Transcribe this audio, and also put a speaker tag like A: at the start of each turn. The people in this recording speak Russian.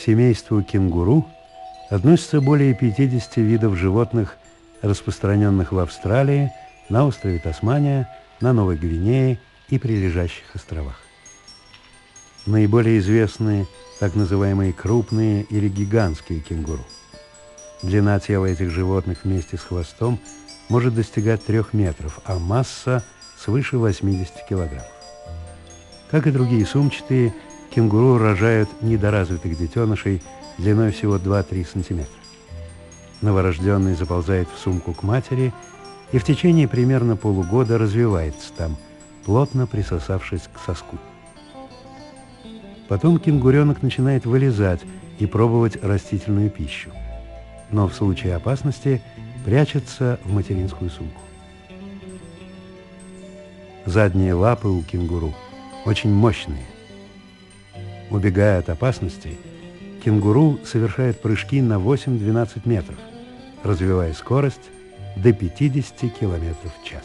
A: семейству кенгуру относятся более 50 видов животных, распространенных в Австралии, на острове Тасмания, на Новой Гвинее и прилежащих островах. Наиболее известны так называемые крупные или гигантские кенгуру. Длина тела этих животных вместе с хвостом может достигать 3 метров, а масса свыше 80 килограммов. Как и другие сумчатые, кенгуру рожают недоразвитых детенышей длиной всего 2-3 сантиметра. Новорожденный заползает в сумку к матери и в течение примерно полугода развивается там, плотно присосавшись к соску. Потом кенгуренок начинает вылезать и пробовать растительную пищу. Но в случае опасности прячется в материнскую сумку. Задние лапы у кенгуру очень мощные. Убегая от опасности, кенгуру совершает прыжки на 8-12 метров, развивая скорость до 50 км в час.